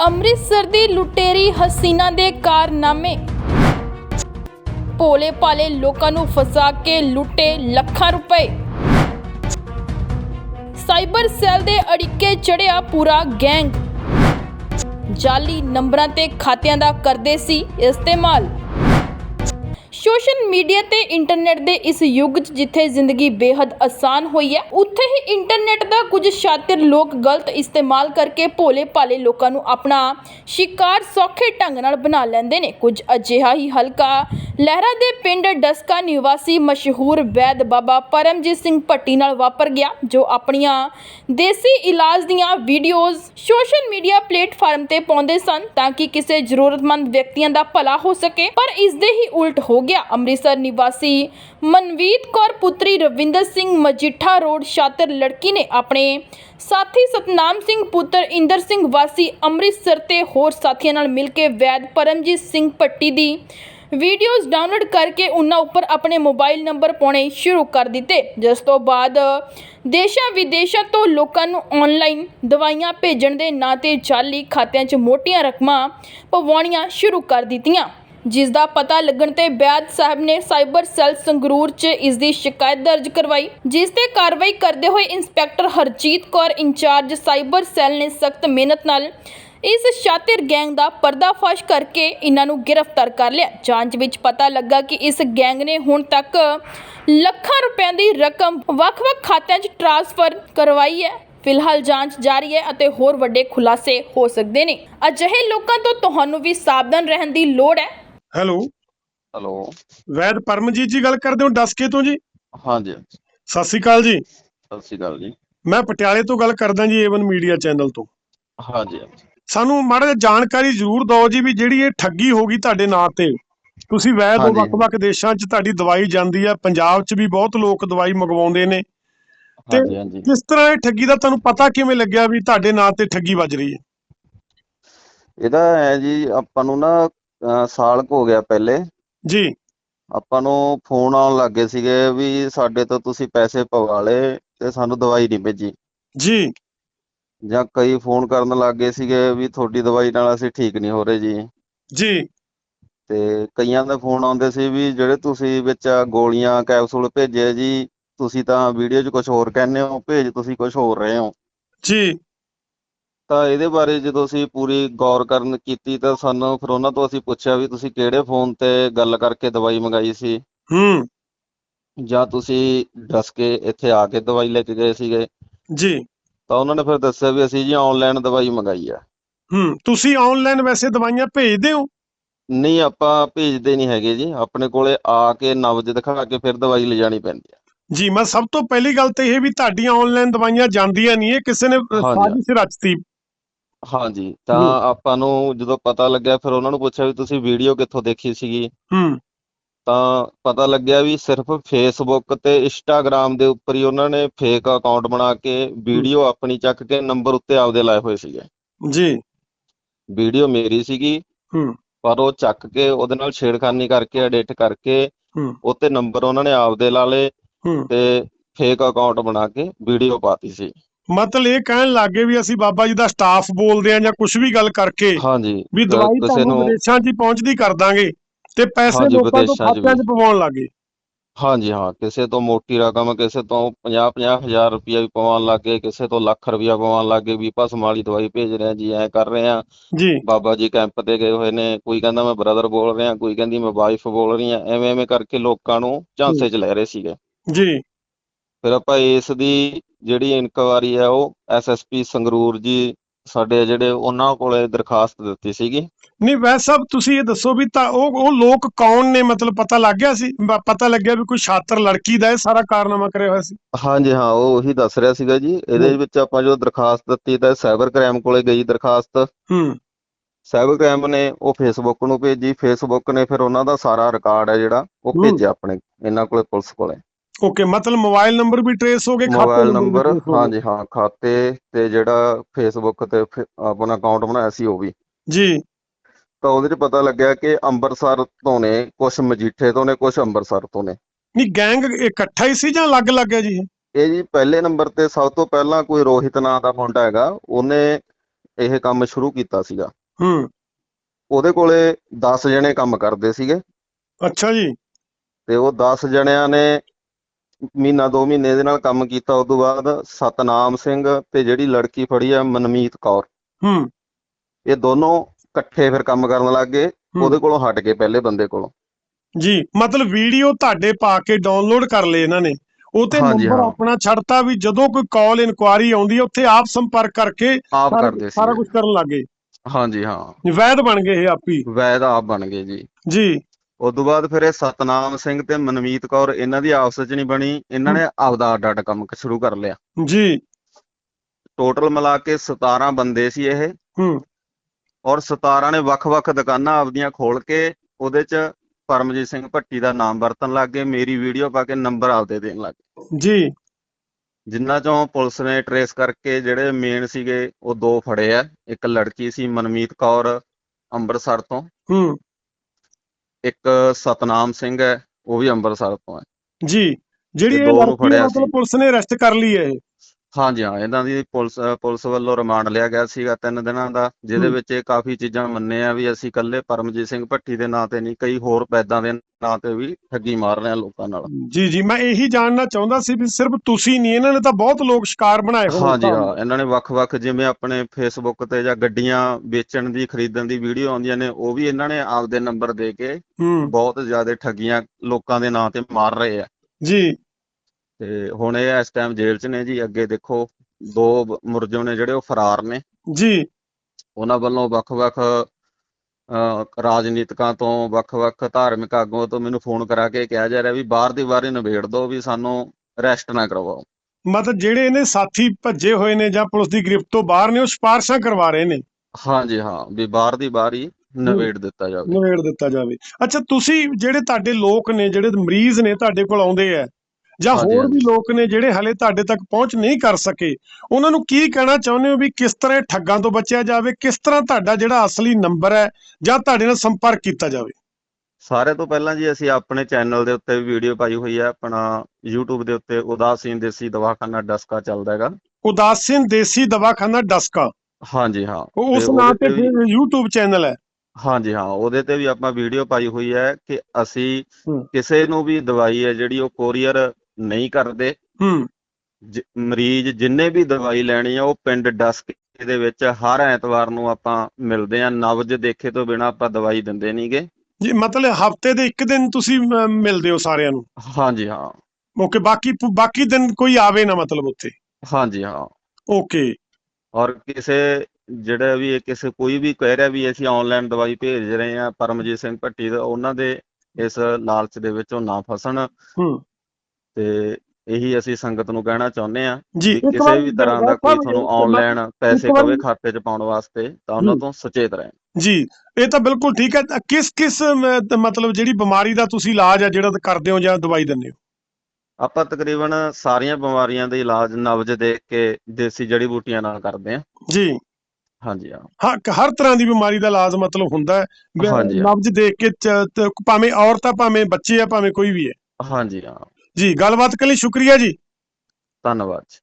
ਅੰਮ੍ਰਿਤਸਰ ਦੀ ਲੁਟੇਰੀ ਹਸੀਨਾ ਦੇ ਕਾਰਨਾਮੇ। ਭੋਲੇ ਭਾਲੇ ਲੋਕਾਂ ਨੂੰ ਫਸਾ ਕੇ ਲੁੱਟੇ ਲੱਖਾਂ ਰੁਪਏ। ਸਾਈਬਰ ਸੈੱਲ ਦੇ ਅੜਿੱਕੇ ਚੜਿਆ ਪੂਰਾ ਗੈਂਗ। ਜਾਲੀ ਨੰਬਰਾਂ ਤੇ ਖਾਤਿਆਂ ਦਾ ਕਰਦੇ ਸੀ ਇਸਤੇਮਾਲ। ਸੋਸ਼ਲ ਮੀਡੀਆ ਤੇ ਇੰਟਰਨੈਟ ਦੇ ਇਸ ਯੁੱਗ 'ਚ ਜਿੱਥੇ ਜ਼ਿੰਦਗੀ ਬੇहद ਆਸਾਨ ਹੋਈ ਹੈ, ਉੱਥੇ ਹੀ ਇੰਟਰਨੈਟ ਦਾ ਕੁਝ ਸ਼ਾਤਿਰ ਲੋਕ ਗਲਤ ਇਸਤੇਮਾਲ ਕਰਕੇ ਭੋਲੇ ਭਾਲੇ ਲੋਕਾਂ ਨੂੰ ਆਪਣਾ ਸ਼ਿਕਾਰ ਸੌਖੇ ਢੰਗ ਨਾਲ ਬਣਾ ਲੈਂਦੇ ਨੇ। ਕੁਝ ਅਜਿਹਾ ਹੀ ਹਲਕਾ ਲਹਿਰਾ ਦੇ ਪਿੰਡ ਡਸਕਾ ਨਿਵਾਸੀ ਮਸ਼ਹੂਰ ਵੈਦ ਬਾਬਾ ਪਰਮਜੀਤ ਸਿੰਘ ਭੱਟੀ ਨਾਲ ਵਾਪਰ ਗਿਆ, ਜੋ ਆਪਣੀਆਂ ਦੇਸੀ ਇਲਾਜ ਦੀਆਂ ਵੀਡੀਓਜ਼ ਸੋਸ਼ਲ ਮੀਡੀਆ ਪਲੇਟਫਾਰਮ ਤੇ ਪਾਉਂਦੇ ਸਨ ਤਾਂ ਕਿ ਕਿਸੇ ਜ਼ਰੂਰਤਮੰਦ ਵਿਅਕਤੀਆਂ ਦਾ ਭਲਾ ਹੋ ਸਕੇ, ਪਰ ਇਸ ਦੇ ਹੀ ਉਲਟ ਹੋ ਗਿਆ। ਅੰਮ੍ਰਿਤਸਰ ਨਿਵਾਸੀ ਮਨਵੀਤ ਕੌਰ, ਪੁੱਤਰੀ ਰਵਿੰਦਰ ਸਿੰਘ ਮਜੀਠਾ ਰੋਡ ਸ਼ਾਤਰ ਲੜਕੀ ਨੇ ਆਪਣੇ ਸਾਥੀ ਸਤਨਾਮ ਸਿੰਘ, ਪੁੱਤਰ ਇੰਦਰ ਸਿੰਘ ਵਾਸੀ ਅੰਮ੍ਰਿਤਸਰ ਤੇ ਹੋਰ ਸਾਥੀਆਂ ਨਾਲ ਮਿਲ ਕੇ ਵੈਦ ਪਰਮਜੀਤ ਸਿੰਘ ਭੱਟੀ ਦੀ ਵੀਡੀਓਜ਼ ਡਾਊਨਲੋਡ ਕਰਕੇ ਉਹਨਾਂ ਉੱਪਰ ਆਪਣੇ ਮੋਬਾਈਲ ਨੰਬਰ ਪਾਉਣੇ ਸ਼ੁਰੂ ਕਰ ਦਿੱਤੇ। ਜਿਸ ਤੋਂ ਬਾਅਦ ਦੇਸ਼ਾਂ ਵਿਦੇਸ਼ਾਂ ਤੋਂ ਲੋਕਾਂ ਨੂੰ ਆਨਲਾਈਨ ਦਵਾਈਆਂ ਭੇਜਣ ਦੇ ਨਾਂ ਤੇ ਜਾਲੀ ਖਾਤਿਆਂ 'ਚ ਮੋਟੀਆਂ ਰਕਮਾਂ ਪਵਾਉਣੀਆਂ ਸ਼ੁਰੂ ਕਰ ਦਿੱਤੀਆਂ। ਜਿਸ ਦਾ ਪਤਾ ਲੱਗਣ ਤੇ ਬੈਦ ਸਾਹਿਬ ਨੇ ਸਾਈਬਰ ਸੈੱਲ ਸੰਗਰੂਰ 'ਚ ਇਸ ਦੀ ਸ਼ਿਕਾਇਤ ਦਰਜ ਕਰਵਾਈ, ਜਿਸ ਤੇ ਕਾਰਵਾਈ ਕਰਦੇ ਹੋਏ inspector Harjit Kaur in charge cyber cell ਨੇ ਸਖਤ ਮਿਹਨਤ ਨਾਲ ਇਸ ਸ਼ਾਤਿਰ ਗੈਂਗ ਦਾ ਪਰਦਾਫਾਸ਼ ਕਰਕੇ ਇਹਨਾਂ ਨੂੰ ਗ੍ਰਿਫਤਾਰ ਕਰ ਲਿਆ। ਜਾਂਚ ਵਿੱਚ ਪਤਾ ਲੱਗਾ ਕਿ ਇਸ ਗੈਂਗ ਨੇ ਹੁਣ ਤੱਕ ਲੱਖਾਂ ਰੁਪਏ ਦੀ ਰਕਮ ਵੱਖ-ਵੱਖ ਖਾਤਿਆਂ 'ਚ ਟ੍ਰਾਂਸਫਰ ਕਰਵਾਈ ਹੈ। ਫਿਲਹਾਲ ਜਾਂਚ ਜਾਰੀ ਹੈ ਅਤੇ ਹੋਰ ਵੱਡੇ ਖੁਲਾਸੇ ਹੋ ਸਕਦੇ ਨੇ। ਅਜਿਹੇ ਲੋਕਾਂ ਤੋਂ ਤੁਹਾਨੂੰ ਵੀ ਸਾਵਧਾਨ ਰਹਿਣ ਦੀ ਲੋੜ ਹੈ। ਹੈਲੋ। ਹੈਲੋ। ਵੈਦ ਪਰਮਜੀਤ ਜੀ ਗੱਲ ਕਰਦੇ ਹੋ ਡਸਕੇ ਤੋਂ ਜੀ? ਹਾਂਜੀ। ਸਤਿ ਸ੍ਰੀ ਅਕਾਲ ਜੀ। ਸਤਿ ਸ਼੍ਰੀ ਅਕਾਲ ਜੀ। ਮੈਂ ਪਟਿਆਲੇ ਤੋਂ ਗੱਲ ਕਰਦਾ ਜੀ ਏਵਨ ਮੀਡੀਆ ਚੈਨਲ ਤੋਂ। ਹਾਂਜੀ ਸਾਨੂੰ ਮਾੜਾ ਜਿਹਾ ਜਾਣਕਾਰੀ ਜ਼ਰੂਰ ਦਿਓ ਜੀ ਵੀ ਜਿਹੜੀ ਇਹ ਠੱਗੀ ਹੋ ਗਈ ਤੁਹਾਡੇ ਨਾਂ ਤੇ। ਤੁਸੀਂ ਵੈਦ ਹਾਂਜੀ। ਵੱਖ-ਵੱਖ ਦੇਸ਼ਾਂ 'ਚ ਤੁਹਾਡੀ ਦਵਾਈ ਜਾਂਦੀ ਆ। ਪੰਜਾਬ 'ਚ ਵੀ ਬਹੁਤ ਲੋਕ ਦਵਾਈ ਮੰਗਵਾਉਂਦੇ ਨੇ। ਤੇ ਕਿਸ ਤਰ੍ਹਾਂ ਇਹ ਠੱਗੀ ਦਾ ਤੁਹਾਨੂੰ ਪਤਾ ਕਿਵੇਂ ਲੱਗਿਆ ਵੀ ਤੁਹਾਡੇ ਨਾਂ ਤੇ ਠੱਗੀ ਵੱਜ ਰਹੀ ਹੈ? ਇਹਦਾ ਹੈ ਜੀ ਆਪਾਂ ਨੂੰ ਨਾ ਸਾਲ ਕੁ ਹੋ ਗਿਆ ਪਹਿਲੇ। ਜੀ। ਆਪਾਂ ਨੂੰ ਫੋਨ ਆਉਣ ਲੱਗੇ ਸੀਗੇ ਵੀ ਸਾਡੇ ਤੋਂ ਤੁਸੀਂ ਪੈਸੇ ਪਵਾ ਲਏ ਤੇ ਸਾਨੂੰ ਦਵਾਈ ਨਹੀਂ ਭੇਜੀ। ਜੀ। ਜਾਂ ਕਈ ਫੋਨ ਕਰਨ ਲੱਗੇ ਸੀਗੇ ਵੀ ਤੁਹਾਡੀ ਦਵਾਈ ਨਾਲ ਅਸੀਂ ਠੀਕ ਨਹੀਂ ਹੋ ਰਹੇ ਜੀ। ਜੀ। ਤੇ ਕਈਆਂ ਦੇ ਫੋਨ ਆਉਂਦੇ ਸੀ ਵੀ ਜਿਹੜੇ ਤੁਸੀਂ ਵਿੱਚ ਗੋਲੀਆਂ ਕੈਪਸੂਲ ਭੇਜੇ ਜੀ ਤੁਸੀਂ ਤਾਂ ਵੀਡੀਓ 'ਚ ਕੁਝ ਹੋਰ ਕਹਿੰਦੇ ਹੋ ਭੇਜ ਤੁਸੀਂ ਕੁਝ ਹੋਰ ਰਹੇ ਹੋ। ਜੀ। ਤਾਂ ਇਹਦੇ ਬਾਰੇ ਜਦੋਂ ਅਸੀਂ ਪੂਰੀ ਗੌਰ ਕਰਨ ਕੀਤੀ ਤਾਂ ਸਾਨੂੰ ਫਿਰ ਉਹਨਾਂ ਤੋਂ ਅਸੀਂ ਪੁੱਛਿਆ ਵੀ ਤੁਸੀਂ ਕਿਹੜੇ ਫੋਨ ਤੇ ਗੱਲ ਕਰਕੇ ਦਵਾਈ ਮੰਗਾਈ ਸੀ? ਹੂੰ। ਜਾਂ ਤੁਸੀਂ ਦੱਸ ਕੇ ਇੱਥੇ ਆ ਕੇ ਦਵਾਈ ਲੈ ਕੇ ਗਏ ਸੀਗੇ? ਜੀ। ਤਾਂ ਉਹਨਾਂ ਨੇ ਫਿਰ ਦੱਸਿਆ ਵੀ ਅਸੀਂ ਜੀ ਆਨਲਾਈਨ ਦਵਾਈ ਮੰਗਾਈ ਆ। ਹੂੰ ਤੁਸੀਂ ਆਨਲਾਈਨ ਵੈਸੇ ਦਵਾਈਆਂ ਭੇਜਦੇ ਹੋ? ਨਹੀਂ ਆਪਾਂ ਭੇਜਦੇ ਨਹੀਂ ਹੈਗੇ ਜੀ। ਆਪਣੇ ਕੋਲੇ ਆ ਕੇ ਨਬਜ਼ ਦਿਖਾ ਕੇ ਫਿਰ ਦਵਾਈ ਲਿਜਾਣੀ ਪੈਂਦੀ ਆ। ਜੀ ਮੈਂ ਸਭ ਤੋਂ ਪਹਿਲੀ ਗੱਲ ਤੇ ਇਹ ਵੀ ਤੁਹਾਡੀਆਂ ਆਨਲਾਈਨ ਦਵਾਈਆਂ ਜਾਂਦੀਆਂ ਨਹੀਂ ਇਹ ਕਿਸੇ ਨੇ। ਸਾਜ਼ਿਸ਼ ਰਚਤੀ। ਹਾਂਜੀ ਤਾਂ। ਆਪਾਂ ਨੂੰ ਜਦੋਂ ਪਤਾ ਲੱਗਿਆ ਫਿਰ ਉਹਨਾਂ ਨੂੰ ਪੁੱਛਿਆ ਵੀ ਤੁਸੀਂ ਵੀਡੀਓ ਕਿੱਥੋਂ ਦੇਖੀ ਸੀਗੀ? ਹੂੰ। ਤਾਂ ਪਤਾ ਲੱਗਿਆ ਵੀ ਸਿਰਫ ਫੇਸਬੁੱਕ ਤੇ ਇੰਸਟਾਗ੍ਰam ਦੇ ਉੱਪਰ ਹੀ ਉਹਨਾਂ ਨੇ ਫੇਕ ਅਕਾਊਂਟ ਬਣਾ ਕੇ ਵੀਡੀਓ ਆਪਣੀ ਚੱਕ ਕੇ ਨੰਬਰ ਉੱਤੇ ਆਪਦੇ ਲਾਏ ਹੋਏ ਸੀਗੇ। ਜੀ। ਵੀਡੀਓ ਮੇਰੀ ਸੀਗੀ। ਹੂੰ। ਪਰ ਉਹ ਚੱਕ ਕੇ ਉਹਦੇ ਨਾਲ ਛੇੜਖਾਨੀ ਕਰਕੇ ਐਡਿਟ ਕਰਕੇ ਹੂੰ। ਉੱਤੇ ਨੰਬਰ ਉਹਨਾਂ ਨੇ ਆਪਦੇ ਲਾ ਲਏ ਹੂੰ। ਤੇ ਫੇਕ ਅਕਾਊਂਟ ਬਣਾ ਕੇ ਵੀਡੀਓ ਪਾਤੀ ਸੀ। ਮਤਲਬ ਇਹ ਕਹਿਣ ਲੱਗੇ ਵੀ ਅਸੀਂ ਬਾਬਾ ਜੀ ਦਾ ਸਟਾਫ ਬੋਲਦੇ ਆ ਜਾਂ ਕੁਝ ਵੀ ਗੱਲ ਕਰਕੇ ਹਾਂਜੀ ਵੀ ਦਵਾਈ ਤੁਹਾਨੂੰ ਵਿਦੇਸ਼ਾਂ 'ਚ ਪਹੁੰਚਦੀ ਕਰ ਦਾਂਗੇ ਤੇ ਪੈਸੇ ਲੋਕਾਂ ਤੋਂ ਖਾਤਿਆਂ 'ਚ। ਪਵਾਉਣ ਲੱਗੇ। ਹਾਂਜੀ ਹਾਂ ਕਿਸੇ ਤੋਂ ਮੋਟੀ ਰਕਮ ਕਿਸੇ ਤੋਂ 50 50 ਹਜ਼ਾਰ ਰੁਪਇਆ ਵੀ ਪਵਾਉਣ ਲੱਗੇ ਕਿਸੇ ਤੋਂ ਲੱਖ ਰੁਪਇਆ ਪਵਾਉਣ ਲੱਗੇ ਵੀ ਭਸਮ ਵਾਲੀ ਦਵਾਈ ਭੇਜ ਰਹੇ ਆ ਜੀ ਐ ਕਰ ਰਹੇ ਆ ਜੀ। ਬਾਬਾ ਜੀ ਕੈਂਪ ਤੇ ਗਏ ਹੋਏ ਨੇ ਕੋਈ ਕਹਿੰਦਾ ਮੈਂ ਬ੍ਰਦਰ ਬੋਲ ਰਿਹਾ ਕੋਈ ਕਹਿੰਦੀ ਮੈਂ ਵਾਈਫ ਬੋਲ ਰਹੀ ਆ ਐਵੇਂ ਐਵੇਂ ਕਰਕੇ ਲੋਕਾਂ ਨੂੰ ਝਾਂਸੇ 'ਚ ਲੈ ਰਹੇ ਸੀਗੇ। ਜੀ। ਫਿਰ ਆਪਾਂ ਇਸ ਦੀ ਜਿਹੜੀ ਇਨਕੁਆਰੀ ਹੈ ਉਹ ਐਸਐਸਪੀ ਸੰਗਰੂਰ ਜੀ ਸਾਡੇ ਜਿਹੜੇ ਉਹਨਾਂ ਕੋਲੇ ਦਰਖਾਸਤ ਦਿੱਤੀ ਸੀਗੀ। ਨਹੀਂ ਵੈਸੇ ਸਭ ਤੁਸੀਂ ਇਹ ਦੱਸੋ ਵੀ ਤਾਂ ਉਹ ਉਹ ਲੋਕ ਕੌਣ ਨੇ? ਮਤਲਬ ਪਤਾ ਲੱਗ ਗਿਆ ਸੀ ਬ- ਪਤਾ ਲੱਗਿਆ ਵੀ ਕੋਈ ਸ਼ਾਤਰ ਲੜਕੀ ਦਾ ਇਹ ਸਾਰਾ ਕਾਰਨਾਮਾ ਕਰਿਆ ਹੋਇਆ ਸੀ। ਹਾਂਜੀ ਹਾਂ ਉਹ ਉਹੀ ਦੱਸ ਰਿਹਾ ਸੀਗਾ ਜੀ। ਇਹਦੇ। ਵਿੱਚ ਆਪਾਂ ਜੋ ਦਰਖਾਸਤ ਦਿੱਤੀ ਤਾਂ ਸਾਈਬਰ ਕ੍ਰਾਈਮ ਕੋਲੇ ਗਈ ਦਰਖਾਸਤ। ਹੂੰ। ਸਾਈਬਰ ਕ੍ਰਾਈਮ ਨੇ ਉਹ ਫੇਸਬੁੱਕ ਨੂੰ ਭੇਜੀ। ਫੇਸਬੁੱਕ ਨੇ ਫਿਰ ਉਹਨਾਂ ਦਾ ਸਾਰਾ ਰਿਕਾਰਡ ਹੈ ਜਿਹੜਾ ਉਹ ਹੂੰ। ਭੇਜਿਆ ਆਪਣੇ ਇਹਨਾਂ ਕੋਲੇ ਪੁਲਿਸ ਕੋਲੇ। ਓਕੇ ਮਤਲਬ ਮੋਬਾਈਲ ਨੰਬਰ ਵੀ ਟਰੇਸ ਹੋ ਗਏ ਖਾਤੇ ਮੋਬਾਈਲ ਨੰਬਰ। ਹਾਂਜੀ ਹਾਂ ਖਾਤੇ ਤੇ ਜਿਹੜਾ ਫੇਸਬੁੱਕ ਤੇ ਫੇ- ਆਪਣਾ ਅਕਾਊਂਟ ਬਣਾਇਆ ਸੀ ਉਹ ਵੀ। ਜੀ। ਤਾਂ ਉਹਦੇ 'ਚ ਪਤਾ ਲੱਗਿਆ ਕਿ ਅੰਮ੍ਰਿਤਸਰ ਤੋਂ ਨੇ ਕੁਝ ਮਜੀਠੇ ਤੋਂ ਨੇ ਕੁਝ ਅੰਮ੍ਰਿਤਸਰ ਤੋਂ ਨੇ। ਨਹੀਂ ਗੈਂਗ ਇਕੱਠਾ ਹੀ ਸੀ ਜਾਂ ਅਲੱਗ-ਅਲੱਗ ਹੈ ਜੀ ਇਹ? ਇਹ ਜੀ ਪਹਿਲੇ ਨੰਬਰ ਤੇ ਸਭ ਤੋਂ ਪਹਿਲਾਂ ਕੋਈ ਰੋਹਿਤ ਨਾਂ ਦਾ ਮੁੰਡਾ ਹੈਗਾ ਉਹਨੇ ਇਹ ਕੰਮ ਸ਼ੁਰੂ ਕੀਤਾ ਸੀਗਾ। ਹੂੰ। ਉਹਦੇ ਕੋਲੇ 10 ਜਣੇ ਕੰਮ ਕਰਦੇ ਸੀਗੇ। ਅੱਛਾ ਜੀ। ਤੇ ਉਹ 10 ਜਣਿਆਂ ਨੇ ਮਹੀਨਾ ਦੋ ਮਹੀਨੇ ਦੇ ਨਾਲ ਕੰਮ ਕੀਤਾ ਉਸ ਤੋਂ ਬਾਅਦ ਸਤਨਾਮ ਸਿੰਘ ਤੇ ਜਿਹੜੀ ਲੜਕੀ ਫੜੀ ਆ ਮਨਮੀਤ ਕੌਰ। ਹੂੰ। ਇਹ ਦੋਨੋਂ ਇਕੱਠੇ ਫਿਰ ਕੰਮ ਕਰਨ ਲੱਗ ਗਏ। ਉਹਦੇ ਕੋਲੋਂ ਹਟ ਗਏ ਪਹਿਲੇ ਬੰਦੇ ਕੋਲੋਂ। ਜੀ ਮਤਲਬ ਵੀਡੀਓ ਤੁਹਾਡੇ ਪਾ ਕੇ ਡਾਊਨਲੋਡ ਕਰ ਲਏ ਇਹਨਾਂ ਨੇ। ਉਹ ਤੇ ਨੰਬਰ। ਆਪਣਾ ਛੱਡਤਾ ਵੀ ਜਦੋਂ ਕੋਈ ਕਾਲ ਇਨਕੁਆਰੀ ਆਉਂਦੀ ਹੈ ਉੱਥੇ ਆਪ ਸੰਪਰਕ ਕਰਕੇ ਆਪ ਸਾਰਾ- ਕਰਦੇ ਸਾਰਾ ਸੀ ਕੁਝ ਕਰਨ ਲੱਗੇ ਹਾਂਜੀ ਹਾਂ। ਵੈਦ ਬਣ ਗਏ ਇਹ ਆਪੀ ਵੈਦ ਆਪ ਬਣ ਗਏ ਜੀ। ਜੀ। ਤੋਂ ਬਾਅਦ ਫਿਰ ਇਹ ਸਤਨਾਮ ਸਿੰਘ ਤੇ ਮਨਮੀਤ ਕੌਰ ਇਹਨਾਂ ਦੀ ਆਪਸ ਵਿੱਚ ਨਹੀਂ ਬਣੀ ਇਹਨਾਂ ਨੇ ਆਪਦਾ ਅੱਡ ਅੱਡ ਕੰਮ ਸ਼ੁਰੂ ਕਰ ਲਿਆ। ਜੀ। ਟੋਟਲ ਮਿਲਾ ਕੇ 17 ਬੰਦੇ ਸੀ ਇਹ। ਹੂੰ। ਔਰ 17 ਨੇ ਵੱਖ-ਵੱਖ ਦੁਕਾਨਾਂ ਆਪਦੀਆਂ ਖੋਲ ਕੇ ਉਹਦੇ 'ਚ ਪਰਮਜੀਤ ਸਿੰਘ ਭੱਟੀ ਦਾ ਨਾਮ ਵਰਤਣ ਲੱਗ ਗਏ ਮੇਰੀ ਵੀਡੀਓ ਪਾ ਕੇ ਨੰਬਰ ਆਪਦੇ ਦੇਣ ਲੱਗ ਗਏ। ਜੀ। ਜਿੰਨਾ ਚੋਂ ਪੁਲਿਸ ਨੇ ਟਰੇਸ ਕਰਕੇ ਜਿਹੜੇ ਮੇਨ ਸੀਗੇ ਉਹ ਦੋ ਫੜੇ ਆ। ਇੱਕ ਲੜਕੀ ਸੀ ਮਨਮੀਤ ਕੌਰ ਅੰਮ੍ਰਿਤਸਰ ਤੋਂ। ਹੂੰ। ਇੱਕ ਸਤਨਾਮ ਸਿੰਘ ਹੈ ਉਹ ਵੀ ਅੰਮ੍ਰਿਤਸਰ ਤੋਂ ਹੈ ਜੀ ਜਿਹੜੀ ਤੇ ਇਹ ਦੋ ਨੂੰ ਲੜਕੀ ਫੜਿਆ ਹੈ, ਮਤਲਬ ਸੀ। ਪੁਲਿਸ ਨੇ ਅਰੈਸਟ ਕਰ ਲਈ ਹੈ ਇਹ ਹਾਂਜੀ ਹਾਂ ਇਹਨਾਂ ਦੀ ਪੁਲਿਸ ਪੁਲਿਸ ਵੱਲੋਂ ਰਿਮਾਂਡ ਲਿਆ ਗਿਆ ਸੀਗਾ ਤਿੰਨ ਦਿਨਾਂ ਦਾ ਜਿਹਦੇ। ਵਿੱਚ ਇਹ ਕਾਫੀ ਚੀਜ਼ਾਂ ਮੰਨੇ ਆ ਵੀ ਅਸੀਂ ਇਕੱਲੇ ਪਰਮਜੀਤ ਸਿੰਘ ਭੱਟੀ ਦੇ ਨਾਂ ਤੇ ਨਹੀਂ ਕਈ ਹੋਰ ਪੈਦਾਂ ਦੇ ਨਾਂ ਤੇ ਵੀ ਠੱਗੀ ਮਾਰ ਰਹੇ ਆ ਲੋਕਾਂ ਨਾਲ। ਜੀ ਜੀ ਮੈਂ ਇਹੀ ਜਾਣਨਾ ਚਾਹੁੰਦਾ ਸੀ ਵੀ ਸਿਰਫ ਤੁਸੀਂ ਨਹੀਂ ਇਹਨਾਂ ਨੇ ਤਾਂ ਬਹੁਤ ਲੋਕ ਸ਼ਿਕਾਰ ਬਣਾਏ ਹੋਏ ਹਾਂਜੀ ਹਾਂ ਇਹਨਾਂ ਨੇ ਵੱਖ-ਵੱਖ ਜਿਵੇਂ ਆਪਣੇ ਫੇਸਬੁੱਕ ਤੇ ਜਾਂ ਗੱਡੀਆਂ ਵੇਚਣ ਦੀ ਖਰੀਦਣ ਦੀ ਵੀਡੀਓ ਆਉਂਦੀਆਂ ਨੇ ਉਹ ਵੀ ਇਹਨਾਂ ਨੇ ਆਪਦੇ ਨੰਬਰ ਦੇ ਕੇ ਬਹੁਤ ਜ਼ਿਆਦਾ ਠੱਗੀਆਂ ਲੋਕਾਂ ਦੇ ਨਾਂ ਤੇ ਮਾਰ ਰਹੇ ਆ। ਜੀ। ਤੇ ਹੁਣ ਇਹ ਇਸ ਟਾਈਮ ਜੇਲ੍ਹ 'ਚ ਨੇ ਜੀ ਅੱਗੇ ਦੇਖੋ ਦੋ ਮੁਲਜ਼ਮ ਨੇ ਜਿਹੜੇ ਉਹ ਫਰਾਰ ਨੇ। ਜੀ। ਉਹਨਾਂ ਵੱਲੋਂ ਵੱਖ-ਵੱਖ ਰਾਜਨੀਤਿਕਾਂ ਤੋਂ ਵੱਖ-ਵੱਖ ਧਾਰਮਿਕ ਆਗੂਆਂ ਤੋਂ ਮੈਨੂੰ ਫੋਨ ਕਰਾ ਕੇ ਕਿਹਾ ਜਾ ਰਿਹਾ ਵੀ ਬਾਹਰ ਦੀ ਬਾਹਰ ਹੀ ਨਿਬੇੜ ਦਿਓ ਵੀ ਸਾਨੂੰ ਅਰੈਸਟ ਨਾ ਕਰਵਾਓ। ਮਤਲਬ ਜਿਹੜੇ ਇਹਨੇ ਸਾਥੀ ਭੱਜੇ ਹੋਏ ਨੇ ਜਾਂ ਪੁਲਿਸ ਦੀ ਗ੍ਰਿਫਤ ਤੋਂ ਬਾਹਰ ਨੇ ਉਹ ਸਿਫਾਰਸ਼ਾਂ ਕਰਵਾ ਰਹੇ ਨੇ। ਹਾਂਜੀ ਹਾਂ ਵੀ ਬਾਹਰ ਦੀ ਬਾਹਰ ਹੀ ਨਿਬੇੜ ਦਿੱਤਾ ਜਾਵੇ। ਨਿਬੇੜ ਦਿੱਤਾ ਜਾਵੇ। ਅੱਛਾ ਤੁਸੀਂ ਜਿਹੜੇ ਤੁਹਾਡੇ ਲੋਕ ਨੇ ਜਿਹੜੇ ਮਰੀਜ਼ ਨੇ ਤੁਹਾਡੇ ਕੋਲ ਆਉਂਦੇ ਆ ਜਾਂ ਹੋਰ ਵੀ। ਲੋਕ ਨੇ ਜਿਹੜੇ ਹਲੇ ਤੁਹਾਡੇ ਤੱਕ ਪਹੁੰਚ ਨਹੀਂ ਕਰ ਸਕੇ ਉਹਨਾਂ ਨੂੰ ਕੀ ਕਹਿਣਾ ਚਾਹੁੰਦੇ ਹੋ ਵੀ ਕਿਸ ਤਰ੍ਹਾਂ ਠੱਗਾਂ ਤੋਂ ਬਚਿਆ ਜਾਵੇ ਕਿਸ ਤਰ੍ਹਾਂ ਤੁਹਾਡਾ ਜਿਹੜਾ ਅਸਲੀ ਨੰਬਰ ਹੈ ਜਾਂ ਤੁਹਾਡੇ ਨਾਲ ਸੰਪਰਕ ਕੀਤਾ ਜਾਵੇ? ਸਾਰੇ ਤੋਂ ਪਹਿਲਾਂ ਜੀ ਅਸੀਂ ਆਪਣੇ ਚੈਨਲ ਦੇ ਉੱਤੇ ਵੀ ਵੀਡੀਓ ਪਾਈ ਹੋਈ ਹੈ ਆਪਣਾ YouTube ਦੇ ਉੱਤੇ ਉਦਾਸੀਨ ਦੇਸੀ ਦਵਾਖਾਨਾ ਡਸਕਾ ਚੱਲਦਾ ਹੈਗਾ। ਉਦਾਸੀਨ ਦੇਸੀ ਦਵਾਖਾਨਾ ਡਸਕਾ? ਹਾਂਜੀ ਹਾਂ। ਉਸ ਨਾਂ ਤੇ YouTube ਚੈਨਲ ਹੈ। ਹਾਂਜੀ ਹਾਂ ਉਹਦੇ ਤੇ ਵੀ ਆਪਾਂ ਵੀਡੀਓ ਪਾਈ ਹੋਈ ਹੈ ਕਿ ਅਸੀਂ। ਕਿਸੇ ਨੂੰ ਵੀ ਦਵਾਈ ਹੈ ਜਿਹੜੀ ਉਹ ਕੋਰੀਅਰ ਨਹੀਂ ਕਰਦੇ। ਹੂੰ। ਮਰੀਜ਼ ਜਿੰਨੇ ਵੀ ਦਵਾਈ ਲੈਣੀ ਆ ਉਹ ਪਿੰਡ ਡਸਕੇ ਦੇ ਵਿੱਚ ਹਰ ਐਤਵਾਰ ਨੂੰ ਆਪਾਂ ਮਿਲਦੇ ਆ। ਨਬਜ ਦੇਖੇ ਤੋਂ ਬਿਨਾ ਆਪਾਂ ਦਵਾਈ ਦਿੰਦੇ ਨਹੀਂਗੇ ਜੀ ਮਤਲਬ ਹਫ਼ਤੇ ਦੇ ਇੱਕ ਦਿਨ ਤੁਸੀਂ ਮਿਲਦੇ ਹੋ ਸਾਰਿਆਂ ਨੂੰ? ਹਾਂਜੀ ਹਾਂ। ਓਕੇ ਬਾਕੀ ਬਾਕੀ ਦਿਨ ਕੋਈ ਆਵੇ ਨਾ ਮਤਲਬ ਉੱਥੇ? ਹਾਂਜੀ ਹਾਂ। ਓਕੇ। ਔਰ ਕਿਸੇ ਜਿਹੜਾ ਵੀ ਕਿਸੇ ਕੋਈ ਵੀ ਕਹਿ ਰਿਹਾ ਵੀ ਅਸੀਂ ਆਨਲਾਈਨ ਦਵਾਈ ਭੇਜ ਰਹੇ ਆ ਪਰਮਜੀਤ ਸਿੰਘ ਭੱਟੀ ਦਾ ਉਹਨਾਂ ਦੇ ਇਸ ਲਾਲਚ ਦੇ ਵਿੱਚ ਉਹ ਨਾ ਫਸਣ। ਹੂੰ। ਤੇ ਇਹੀ ਅਸੀਂ ਸੰਗਤ ਨੂੰ ਕਹਿਣਾ ਚਾਹੁੰਦੇ ਆ ਜੀ। ਕਿਸੇ ਵੀ ਤਰ੍ਹਾਂ ਦਾ ਕੋਈ ਤੁਹਾਨੂੰ ਆਨਲਾਈਨ ਪੈਸੇ ਕਵੇ ਖਾਤੇ 'ਚ ਪਾਉਣ ਵਾਸਤੇ ਤਾਂ ਉਹਨਾਂ। ਤੋਂ ਸੁਚੇਤ ਰਹਿਣ। ਜੀ ਇਹ ਤਾਂ ਬਿਲਕੁਲ ਠੀਕ ਹੈ। ਕਿਸ ਕਿਸ ਮਤਲਬ ਜਿਹੜੀ ਬਿਮਾਰੀ ਦਾ ਤੁਸੀਂ ਇਲਾਜ ਆ ਜਿਹੜਾ ਕਰਦੇ ਹੋ ਜਾਂ ਦਵਾਈ ਦਿੰਦੇ ਹੋ? ਆਪਾਂ ਤਕਰੀਬਨ ਸਾਰੀਆਂ ਬਿਮਾਰੀਆਂ ਦੇ ਇਲਾਜ ਨਬਜ ਦੇਖ ਕੇ ਦੇਸੀ ਜੜੀ ਬੂਟੀਆਂ ਨਾਲ ਕਰਦੇ ਆ ਜੀ। ਹਾਂਜੀ ਹਾਂ। ਹਰ ਤਰ੍ਹਾਂ ਦੀ ਬਿਮਾਰੀ ਦਾ ਇਲਾਜ ਮਤਲਬ ਹੁੰਦਾ ਹੈ। ਨਬਜ਼ ਦੇਖ ਕੇ ਭਾਵੇਂ ਔਰਤ ਆ ਭਾਵੇਂ ਬੱਚੇ ਆ ਭਾਵੇਂ ਕੋਈ ਵੀ ਹੈ। ਹਾਂਜੀ ਹਾਂ। ਜੀ ਗੱਲਬਾਤ ਕਰਨ ਲਈ ਸ਼ੁਕਰੀਆ ਜੀ। ਧੰਨਵਾਦ